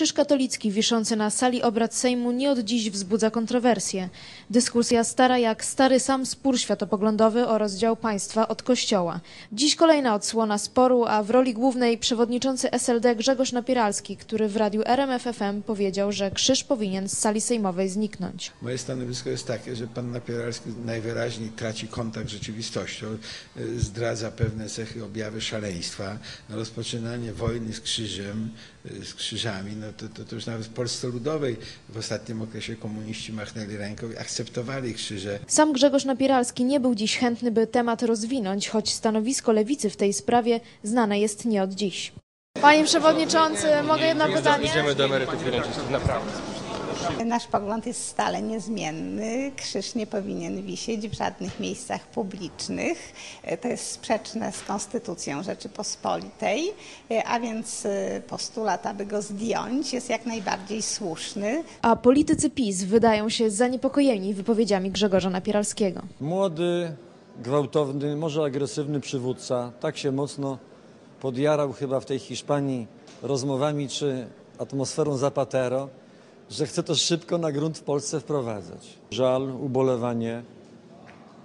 Krzyż katolicki wiszący na sali obrad Sejmu nie od dziś wzbudza kontrowersje. Dyskusja stara jak stary sam spór światopoglądowy o rozdział państwa od kościoła. Dziś kolejna odsłona sporu, a w roli głównej przewodniczący SLD Grzegorz Napieralski, który w radiu RMFFM powiedział, że krzyż powinien z sali sejmowej zniknąć. Moje stanowisko jest takie, że pan Napieralski najwyraźniej traci kontakt z rzeczywistością, y, zdradza pewne cechy, objawy szaleństwa. Rozpoczynanie wojny z krzyżem, y, z krzyżami, no to, to, to już nawet w Polsce Ludowej w ostatnim okresie komuniści machnęli ręką i akceptowali krzyże. Sam Grzegorz Napieralski nie był dziś chętny, by temat rozwinąć, choć stanowisko lewicy w tej sprawie znane jest nie od dziś. Panie przewodniczący, mogę jedno pytanie? Idziemy do emerytów i naprawdę. Nasz pogląd jest stale niezmienny. Krzyż nie powinien wisieć w żadnych miejscach publicznych. To jest sprzeczne z Konstytucją Rzeczypospolitej, a więc e, postulat, aby go zdjąć, jest jak najbardziej słuszny. A politycy PiS wydają się zaniepokojeni wypowiedziami Grzegorza Napieralskiego. Młody, gwałtowny, może agresywny przywódca tak się mocno podjarał chyba w tej Hiszpanii rozmowami czy atmosferą Zapatero, że chce to szybko na grunt w Polsce wprowadzać. Żal, ubolewanie,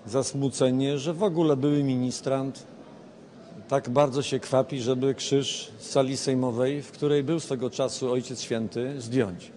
zasmucenie, że w ogóle były ministrant tak bardzo się kwapi, żeby krzyż z sali sejmowej, w której był swego czasu Ojciec Święty, zdjąć.